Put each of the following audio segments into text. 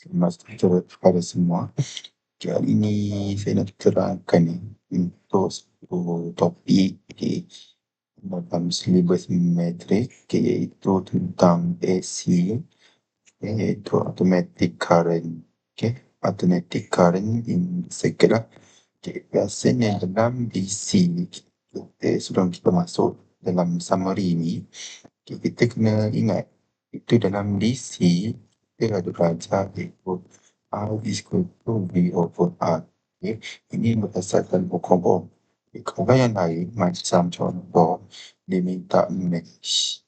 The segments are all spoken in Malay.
Selamat sejahtera kepada semua. Okay, ini saya nak terangkan untuk satu topik okay, dalam silibus metrik okay, iaitu tentang AC okay, iaitu automatic current. Okay, automatic current in circuit lah. Okay, biasanya dalam DC okay, sebelum kita masuk dalam summary ni okay, kita kena ingat itu dalam DC kita ada belajar iaitu R is equal to V over R. Okay. Ini berdasarkan hukum. Okay. Kalau yang lain macam contoh dia minta mesh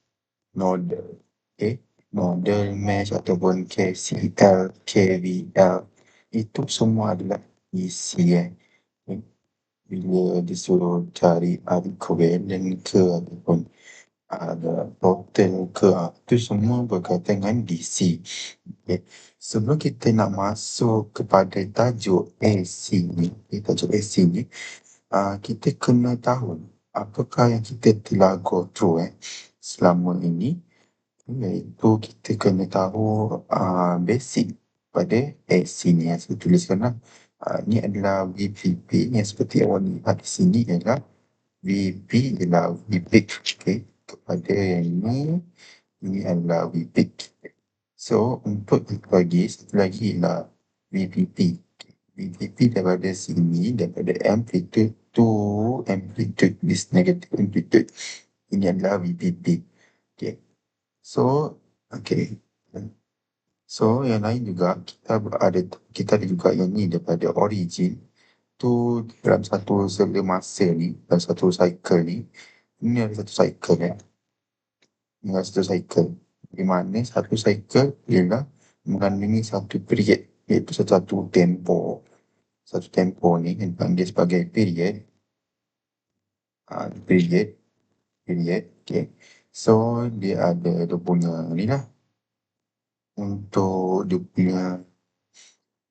nodal. Okay. Nodal mesh ataupun KCL, KVL itu semua adalah DC eh. Bila disuruh cari R equivalent ke ataupun ada total ke itu semua berkaitan dengan DC. Okay. Sebelum kita nak masuk kepada tajuk AC ni, okay, tajuk AC ni, uh, kita kena tahu apakah yang kita telah go through eh, selama ini. Iaitu kita kena tahu uh, basic pada AC ni yang saya tuliskan lah. Uh, ni adalah VPP yang seperti awak lihat di sini ialah VP ialah VP. Okay yang ini ini adalah VPIC so untuk bagi satu lagi ialah VPP VPP daripada sini daripada amplitude to amplitude this negative amplitude ini adalah VPP okay. So okay. So yang lain juga kita ada kita ada juga yang ni daripada origin tu dalam satu sela masa ni dalam satu cycle ni ini ada satu cycle ya. Ini ada satu cycle. Di mana satu cycle ialah mengandungi satu period iaitu satu, satu tempo. Satu tempo ni yang dipanggil sebagai period. Uh, period. Period. Okay. So dia ada dia punya ni lah. Untuk dia punya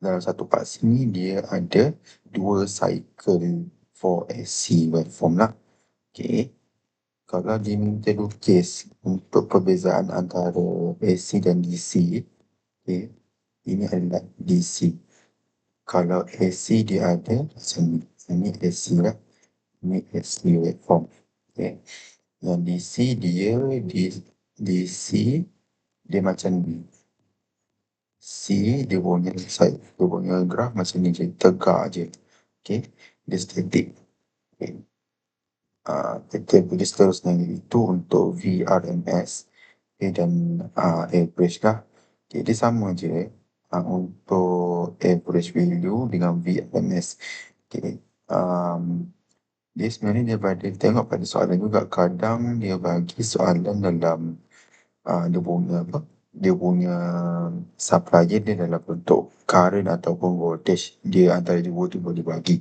dalam satu part sini dia ada dua cycle for AC waveform lah. Okay kalau diminta lukis untuk perbezaan antara AC dan DC, okay, ini adalah DC. Kalau AC dia ada macam ni, ini AC lah, ini AC waveform. Okay. Yang DC dia di DC dia macam ni. C dia punya side, dia punya graf macam ni je, tegak je. Okay. Dia static. Okay uh, kita pergi seterusnya itu untuk VRMS okay, dan uh, average lah. Okay, dia sama je uh, untuk average value dengan VRMS. Okay. Um, dia sebenarnya dia pada tengok pada soalan juga kadang dia bagi soalan dalam uh, dia punya apa dia punya supply dia dalam bentuk current ataupun voltage dia antara dua tu boleh bagi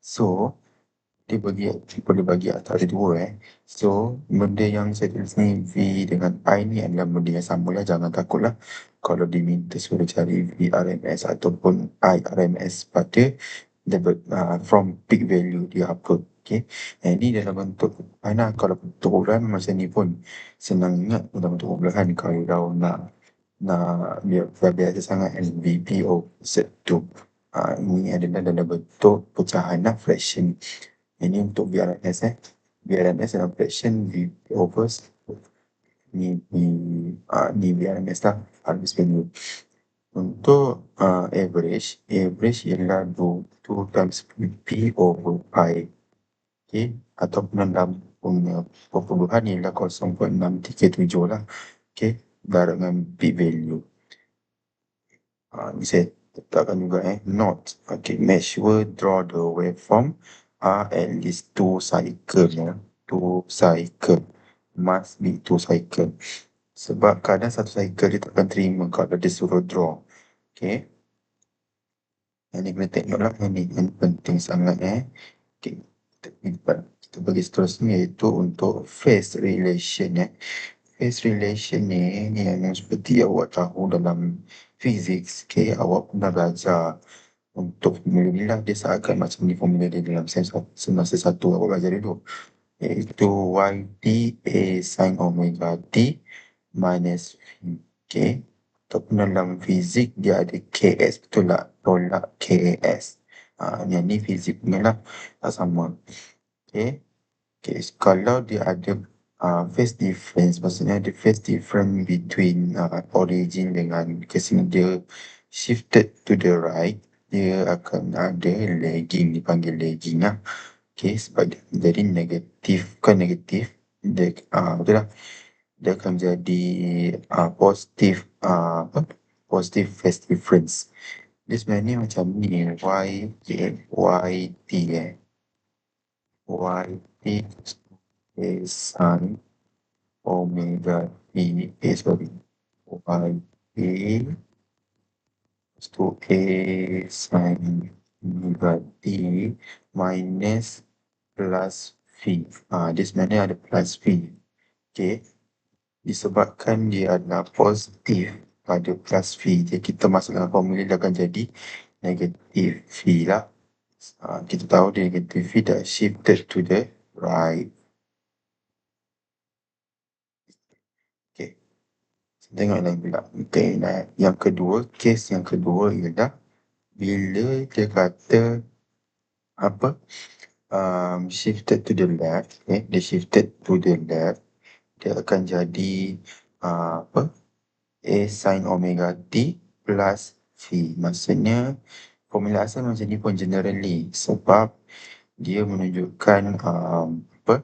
so dia bagi boleh bagi antara dua eh. So benda yang saya tulis ni V dengan I ni adalah benda yang sama lah. Jangan takut lah kalau diminta suruh cari VRMS ataupun IRMS pada level uh, from peak value dia apa. Okay. Eh, ini dalam bentuk mana kalau bentuk ulang macam ni pun senang ingat dalam bentuk ulangan kalau nak nak biar biasa sangat NVP or set 2. Uh, ini adalah dalam bentuk pecahan lah fraction ini untuk VRMS eh. VRMS adalah fraction V over ni ni uh, ni VRMS lah harus value. Untuk uh, average, average ialah 2, 2 times P over pi. Okay. Ataupun dalam punya perpuluhan ialah 0.637 lah. Okay. Darab dengan P value. Uh, ni saya letakkan juga eh. Not. Okay. Measure, draw the waveform are at least two cycle ya. Two cycle. Must be two cycle. Sebab kadang satu cycle dia takkan terima kalau dia suruh draw. Okay. Yang ni kena tengok lah. Yang ni yang penting sangat eh. Okay. Kita, kita bagi seterusnya iaitu untuk phase relation eh. Phase relation ni yang seperti awak tahu dalam physics. Okay. Awak pernah belajar untuk formula dia seakan macam ni formula dia dalam semester satu aku belajar dulu iaitu YT A sin omega T minus V okay ataupun dalam fizik dia ada Ks betul tak? Tolak Kas. Ha, yang ni fizik punya lah. Tak sama. Okay. Okay. Kalau dia ada uh, phase difference, maksudnya ada phase difference between uh, origin dengan kesini dia shifted to the right, dia akan ada lagging, dipanggil lagging lah. Okay, sebab jadi negatif, bukan negatif, dia, uh, betul lah. Dia akan jadi uh, positif, uh, apa? Positive phase difference. Dia sebenarnya macam ni, Y, okay, Y, T eh. Y, T is sin omega T is sorry, Y, To A sin omega T minus plus V. Ha, dia sebenarnya ada plus V. Okay. Disebabkan dia adalah positif pada plus V, jadi kita masuk dalam formula dia akan jadi negatif V lah. Ha, kita tahu dia negatif V dah shifted to the right. Okay. Tengok lagi pula. Okay, nah, yang kedua, case yang kedua ialah bila dia kata apa um, shifted to the left, eh, dia shifted to the left, dia akan jadi uh, apa? A sin omega t plus V. Maksudnya formula asal macam ni pun generally sebab dia menunjukkan um, apa?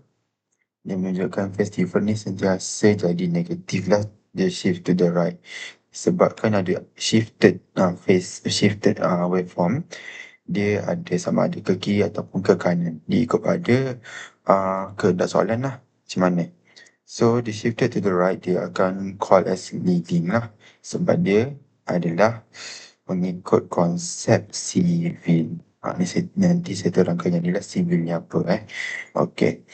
Dia menunjukkan difference ni sentiasa jadi negatif lah. Dia shift to the right. Sebabkan ada shifted uh, phase, shifted uh, waveform dia ada sama ada ke kiri ataupun ke kanan. Dia ikut pada uh, kehendak soalan lah. Macam mana. So, dia shifted to the right, dia akan call as leading lah. Sebab dia adalah mengikut konsep civil. Ha, ni saya, nanti saya terangkan yang ni lah civil ni apa eh. Okay.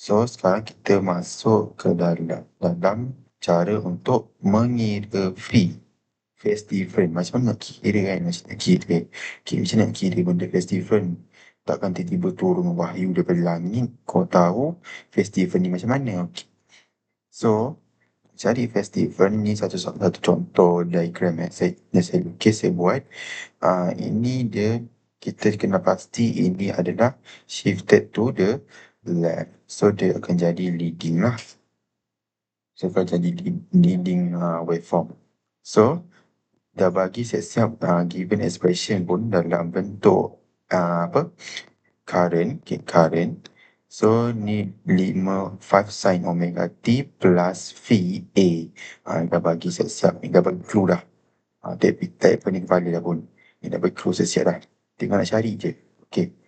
So, sekarang kita masuk ke dalam, dalam cara untuk mengira fee phase different. Macam mana nak kira kan? Macam nak kira. Okay, macam nak kira benda phase different. Takkan tiba-tiba turun wahyu daripada langit. Kau tahu phase different ni macam mana. Okay. So, cari phase different ni satu, satu contoh diagram yang saya, yang saya lukis, saya buat. Uh, ini dia, kita kena pasti ini adalah shifted to the left. So, dia akan jadi leading lah. So, akan jadi leading uh, waveform. So, dah bagi siap-siap uh, given expression pun dalam bentuk uh, apa? Current okay, current. So ni 5 5 sin omega t plus v a. Uh, dah bagi siap-siap ni dah bagi clue dah. Uh, tak tak pening kepala dah pun. Ni dah bagi clue siap-siap dah. Tinggal nak cari je. Okay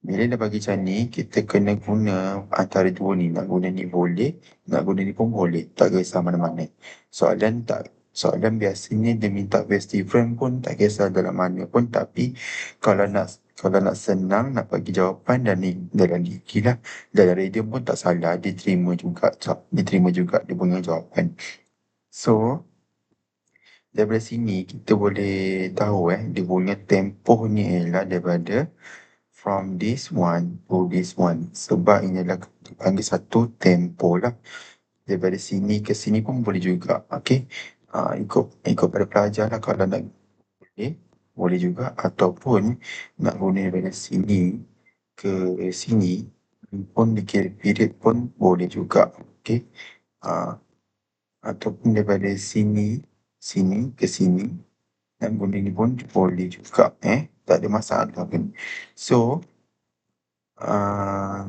bila dah bagi macam ni kita kena guna antara dua ni. Nak guna ni boleh nak guna ni pun boleh. Tak kisah mana-mana. Soalan tak soalan biasanya dia minta base different pun tak kisah dalam mana pun. Tapi kalau nak kalau nak senang nak bagi jawapan dan ni dalam diki lah. Dalam radio pun tak salah. Diterima juga diterima juga dia punya jawapan. So daripada sini kita boleh tahu eh dia punya tempoh ni ialah daripada from this one to this one. Sebab ini adalah panggil satu tempoh lah. Daripada sini ke sini pun boleh juga okay uh, ikut ikut pada pelajar lah kalau nak boleh. Boleh juga. Ataupun nak guna daripada sini ke sini pun dikira period pun boleh juga okey? Uh, ataupun daripada sini sini ke sini nak guna ni pun boleh juga eh? Tak ada masalah pun so uh,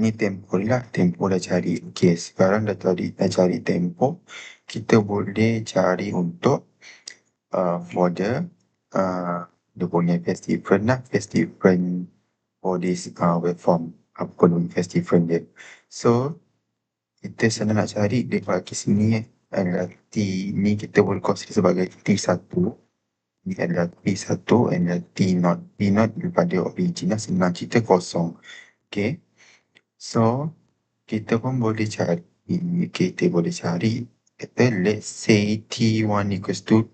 ni tempo lah. Tempo dah cari. Okey sekarang dah tadi dah cari tempo kita boleh cari untuk uh, for the uh, dia punya phase different lah. Phase different for this uh, waveform. Apa pun phase different dia. So kita senang nak cari. Bagi sini adalah T ni kita boleh consider sebagai T1 ni adalah T1 adalah T0 T0 daripada origin lah senang cerita kosong okay So, kita pun boleh cari, kita boleh cari, kata let's say T1 equals to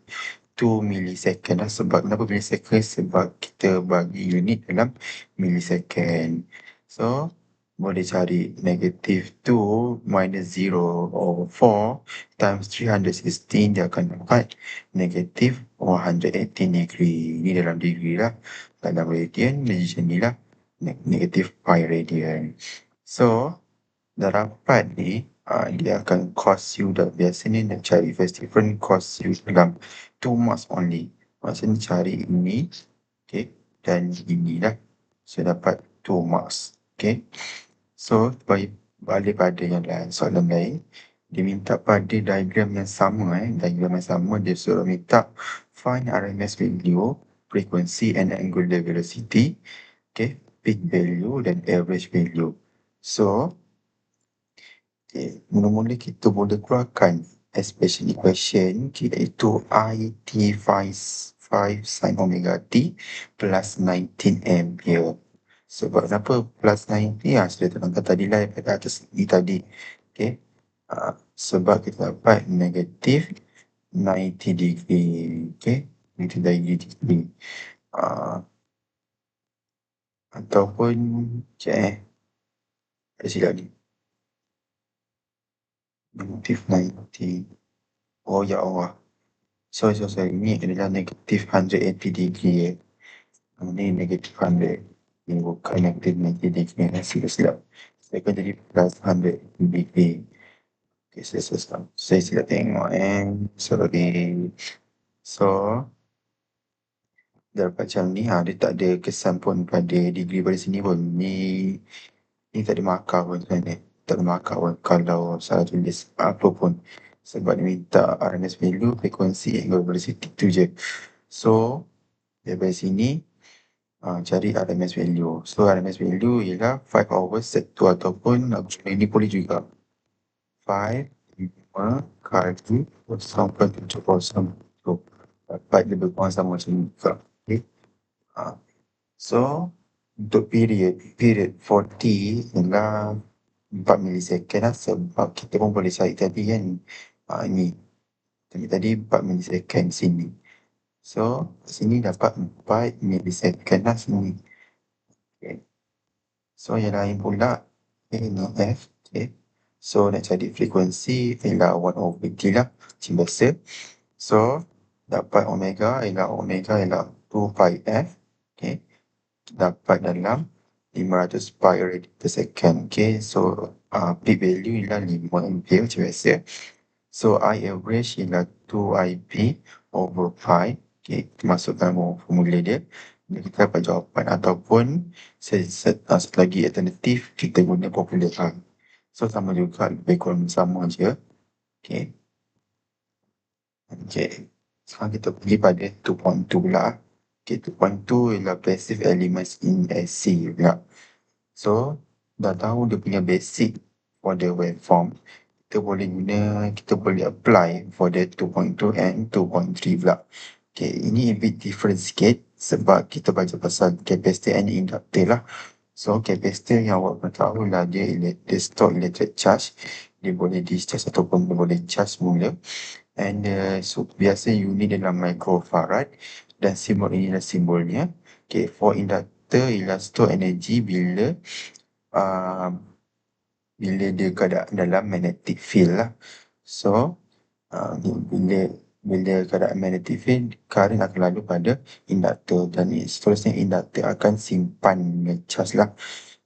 2 millisecond lah. Sebab kenapa millisecond? Sebab kita bagi unit dalam millisecond. So, boleh cari negative 2 minus 0 over 4 times 316 dia akan dapat negative 118 degree. Ni dalam degree lah. Dalam radian, dia macam ni lah. Negative pi radian. So, dah dapat ni, uh, dia akan cost you dah biasanya nak cari first different cost you dalam 2 marks only. Maksudnya cari ini, okay, dan ini lah. So, dapat 2 marks. Okay. So, balik pada yang lain, soalan lain. Dia minta pada diagram yang sama eh. Diagram yang sama dia suruh minta find RMS value, frequency and angular velocity. Okay. Peak value dan average value. So, okay. mula-mula kita boleh keluarkan expression equation iaitu IT 5 sin omega t plus 19 ampere. Sebab kenapa plus 90 ya sudah terangkan tadi lah pada atas ni tadi. Okay. Uh, sebab kita dapat negatif 90 degree. Okay. 90 degree. Uh, ataupun cek eh. Ada silap ni. Negatif 90. Oh ya Allah. Sorry, sorry, sorry. Ini adalah negatif 180 degree. Eh. Ini negatif 100 yang bukan negatif 90 degree yang silap. Saya akan jadi plus 100 degree. Okay, saya, saya, saya, silap tengok eh. Sorry. So, dapat macam ni. Ha, dia tak ada kesan pun pada degree pada sini pun. Ni, ni tak ada markah pun sebenarnya. Tak ada markah pun kalau salah tulis apa pun. Sebab dia minta RMS value, frekuensi, angle velocity tu je. So, dari sini, uh, cari RMS value. So RMS value ialah 5 over set 2 ataupun uh, ini boleh juga. 5, 5 kali 0.70 dapat lebih kurang sama macam ni juga. Okay. Uh, so untuk period, period 40 ialah 4 milisecond lah sebab kita pun boleh cari tadi kan. Uh, ni. Tadi, tadi 4 milisecond sini. So, sini dapat 4 milisecond lah sini. Okay. So, yang lain pula, okay, ni F. Okay. So, nak cari frekuensi ialah 1 over T lah. Macam biasa. So, dapat omega ialah omega ialah 2 pi F. Okay. Dapat dalam 500 pi radian per second. Okay. So, uh, peak value ialah 5 ampere macam biasa. So, I average ialah 2 IP over pi. Okay, masuk dalam formula dia. Dan kita dapat jawapan ataupun satu lagi alternatif kita guna popular R. So sama juga lebih kurang sama je. Okay. Okay. Sekarang kita pergi pada 2.2 pula. Okay, 2.2 ialah passive elements in SC pula. So, dah tahu dia punya basic for the waveform. Kita boleh guna, kita boleh apply for the 2.2 and 2.3 pula. Okay, ini a bit different sikit sebab kita baca pasal capacitor and inductor lah. So, capacitor yang awak pernah tahu lah dia, dia store electric charge. Dia boleh discharge ataupun dia boleh charge semula. And uh, so, biasa unit dalam microfarad dan simbol ini adalah simbolnya. Okay, for inductor ialah store energy bila uh, bila dia keadaan dalam magnetic field lah. So, uh, bila bila keadaan magnetic field, current akan lalu pada induktor dan seterusnya induktor akan simpan charge lah.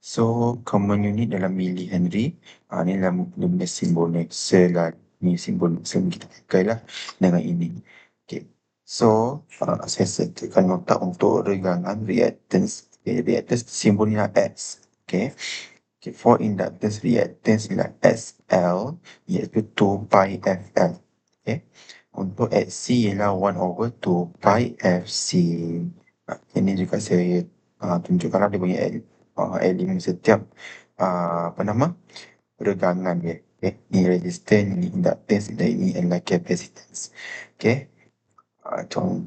So, common unit dalam millihenry, uh, ni dalam benda simbol ni, selalu ni simbol selalu kita pakai lah dengan ini. Okay. So, uh, saya sertakan nota untuk regangan reactance. Okay, reactance simbol ni lah X. Okay. Okay, for inductance reactance ialah SL iaitu 2 pi FL. Okay untuk XC ialah 1 over 2 pi FC. Ini juga saya uh, tunjukkan dia punya uh, elemen setiap uh, apa nama regangan dia. Okay. Ini resistance, ini inductance dan ini adalah capacitance. Okay. Uh,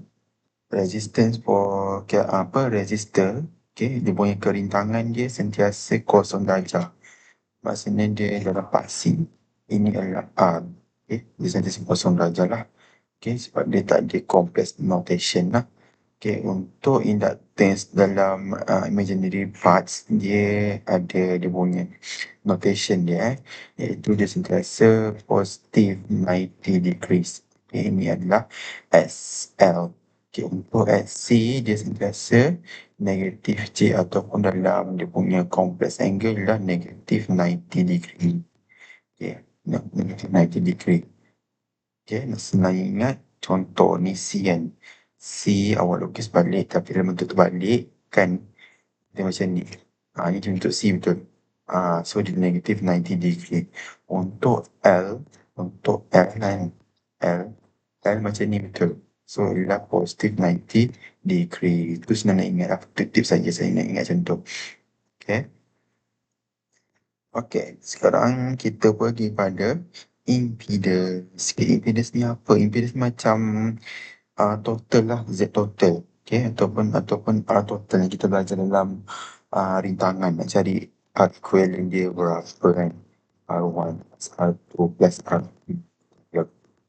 resistance for okay, apa resistor okay, dia punya kerintangan dia sentiasa kosong darjah. Maksudnya dia dalam pasti ini adalah R. Okay. Dia sentiasa kosong darjah lah. Okay, sebab dia tak ada complex notation lah. Okay, untuk inductance dalam uh, imaginary parts, dia ada dia punya notation dia eh, iaitu dia sentiasa positive 90 degrees. Okay, ini adalah SL. Okay, untuk SC dia sentiasa negative J ataupun dalam dia punya complex angle adalah negative 90 degree. Okay, negative 90 degree. Okay, senang ingat contoh ni C kan. C awak lukis balik tapi dalam bentuk terbalik kan dia macam ni. Ha, ni bentuk C betul. Ha, so dia negative 90 degree. Untuk L, untuk L kan, L, L macam ni betul. So ialah positive 90 degree. Itu senang nak ingat lah. Tip-tip saja saya nak ingat tu. Okay. Okay, sekarang kita pergi pada impedance. Okay, impedance ni apa? Impedance macam uh, total lah Z total. Okay ataupun ataupun R total yang kita belajar dalam uh, rintangan. Nak cari R equivalent dia berapa kan? R1 plus R2 plus R3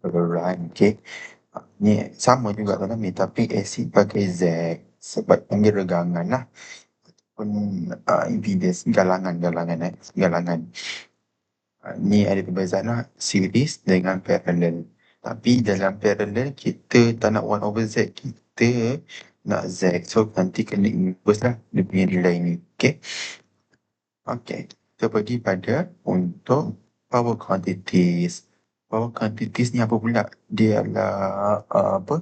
right okay. Ni sama juga dalam ni tapi acid pakai Z. Sebab panggil regangan lah. Ataupun uh, impedance galangan galangan eh galangan ni ada perbezaan lah series dengan parallel tapi dalam parallel kita tak nak 1 over Z. Kita nak Z. So nanti kena inverse lah dia punya nilai ni. Okay. Okay. Kita pergi pada untuk power quantities. Power quantities ni apa pula? Dia adalah uh, apa?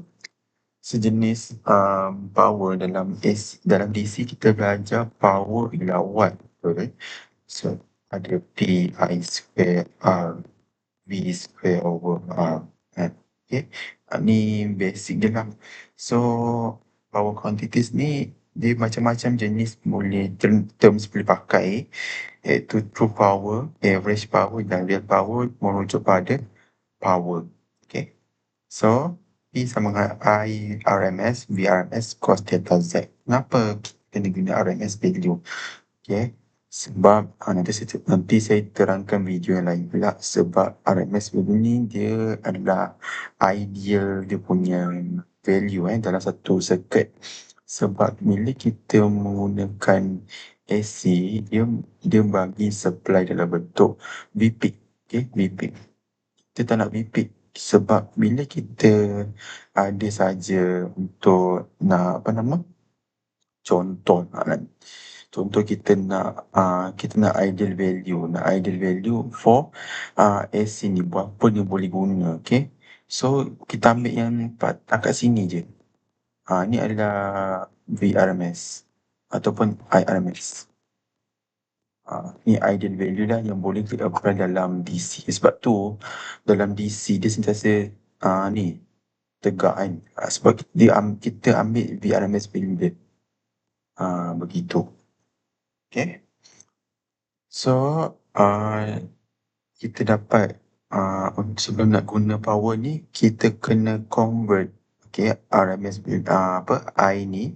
Sejenis um, power dalam AC, dalam DC kita belajar power ialah watt. Betul? So ada P I square R V square over R. Okay. Uh, ni basic je lah. So, power quantities ni dia macam-macam jenis boleh term, terms boleh pakai iaitu true power, average power dan real power merujuk pada power. Okay. So, P sama dengan I RMS, V RMS, cos theta Z. Kenapa kena guna RMS value? Okay. Sebab ha, nanti, saya, nanti saya terangkan video yang lain pula sebab RMS value ni dia adalah ideal dia punya value eh, dalam satu circuit. Sebab bila kita menggunakan AC, dia dia bagi supply dalam bentuk VP. Okay, VP. Kita tak nak VP sebab bila kita ada saja untuk nak apa nama contoh nak contoh kita nak uh, kita nak ideal value. Nak ideal value for uh, AC ni apa dia boleh guna okay? So kita ambil yang tak kat sini je. Uh, ni adalah VRMS ataupun IRMS uh, ni ideal value lah yang boleh kita apply dalam DC sebab tu dalam DC dia sentiasa uh, ni tegak kan? Uh, sebab dia, kita ambil VRMS value dia. Uh, begitu Okay. So, uh, kita dapat uh, sebelum nak guna power ni, kita kena convert okay, RMS uh, apa I ni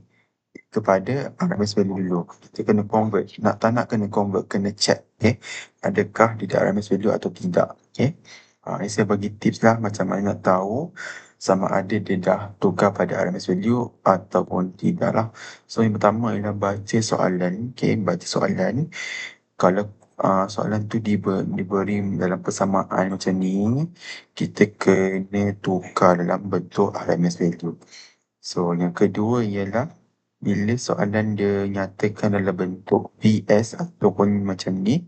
kepada RMS value dulu. Kita kena convert. Nak tak nak kena convert, kena check. Okay. Adakah dia RMS value atau tidak. Okay. Uh, saya bagi tips lah macam mana nak tahu sama ada dia dah tukar pada RMS value ataupun tidak lah. So yang pertama ialah baca soalan. Okay, baca soalan. Kalau uh, soalan tu diber, diberi dalam persamaan macam ni, kita kena tukar dalam bentuk RMS value. So yang kedua ialah bila soalan dia nyatakan dalam bentuk VS ataupun macam ni,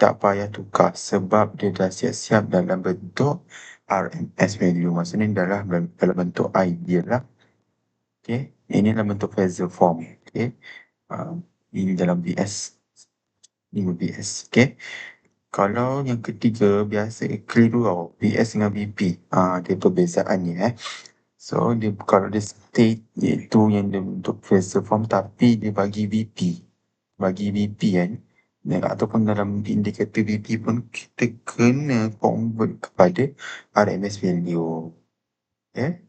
tak payah tukar sebab dia dah siap-siap dalam bentuk RMS value maksudnya adalah dalam bentuk ideal lah. Okay. Ini dalam bentuk phasor form. Okay. Uh, ini dalam VS. Ini VS. Okay. Kalau yang ketiga biasa keliru tau. VS dengan VP. Uh, dia perbezaan ni eh. So dia kalau dia state iaitu yang dia bentuk phasor form tapi dia bagi VP. Bagi VP kan. Dan ataupun dalam indikator BP pun kita kena convert kepada RMS value. Okay.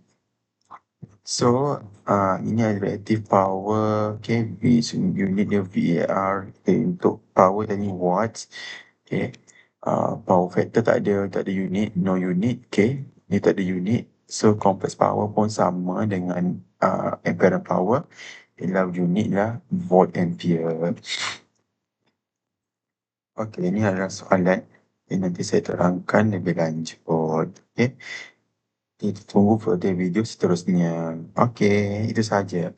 So, uh, ini adalah reactive power. Okay. Unit dia VAR. Okay. Untuk power tadi watts. Okay. Uh, power factor tak ada, tak ada unit. No unit. Okay. Ni tak ada unit. So, complex power pun sama dengan uh, ampere power ialah unitlah volt ampere. Okey, ini adalah soalan yang nanti saya terangkan lebih lanjut. Okey. Kita tunggu video seterusnya. Okey, itu saja.